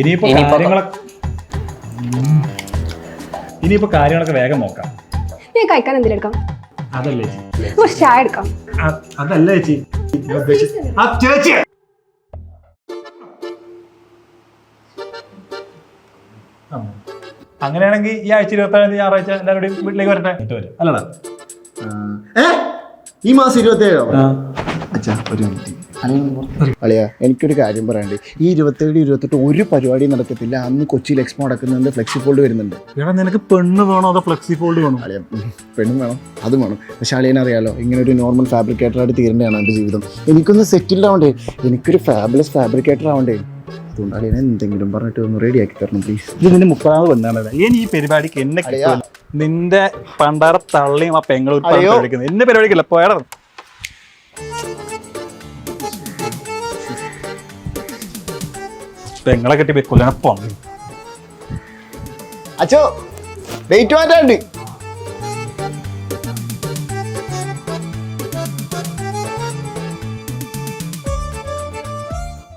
ഇനിയിപ്പോ കാര്യങ്ങളൊക്കെ ഇനിയിപ്പോ കാര്യങ്ങളൊക്കെ വേഗം നോക്കാം. ഞാൻ കഴിക്കാൻ എന്തെങ്കിലും എടുക്കാം? അതല്ലേ ചേച്ചി. കുറച്ച് ചായ എടുക്കാം. അതല്ലേ ചേച്ചി. ആ ചേച്ചി! അങ്ങനെയാണെങ്കിൽ ഈ ആഴ്ച ഇരുപത്തി ഏഴാം തീയതി ഞായറാഴ്ച എല്ലാവരുടെയും വീട്ടിലേക്ക് വരട്ടെ? അല്ലടാ. ഏ? ഈ മാസം ഇരുപത്തേഴോ അച്ഛാ ഒരു മിനിറ്റ് അളിയാ എനിക്കൊരു കാര്യം പറയാണ്ട് ഈ ഇരുപത്തേഴ് ഇരുപത്തെട്ട് ഒരു പരിപാടി നടക്കത്തില്ല. അന്ന് കൊച്ചിയിൽ എക്സ്പോ നടക്കുന്നുണ്ട് ഫ്ലെക്സി ഫോൾഡ് വരുന്നുണ്ട്. എടാ നിനക്ക് പെണ്ണ് വേണോ അതോ ഫ്ലെക്സി ഫോൾഡ് വേണോ? അളിയ പെണ്ണും വേണം അതും വേണം. പക്ഷെ അളിയനെ അറിയാലോ ഇങ്ങനെ ഒരു നോർമൽ ഫാബ്രിക്കേറ്ററായിട്ട് തീരേണ്ടതാണ് എന്റെ ജീവിതം. എനിക്കൊന്ന് സെറ്റിൽഡ് ആവണ്ടേ? എനിക്കൊരു ഫാബുലസ് ഫാബ്രിക്കേറ്റർ ആവണ്ടേ? അതുകൊണ്ട് അളിയനെ എന്തെങ്കിലും പറഞ്ഞിട്ട് ഒന്ന് റെഡി ആക്കി തരണം പ്ലീസ് ഇത് നിന്റെ മുപ്പതാമത് പെണ്ണാണ് ഇനി ഈ പരിപാടിക്ക് എന്നെ. നിന്റെ പണ്ടാറ തള്ളിയും ആ പെങ്ങളും എന്നെ പരിപാടിക്കില്ല പോയാടാ. പെങ്ങളെ കെട്ടി പോന്നു അച്ഛോ വെയിറ്റ് മാറ്റാണ്ട്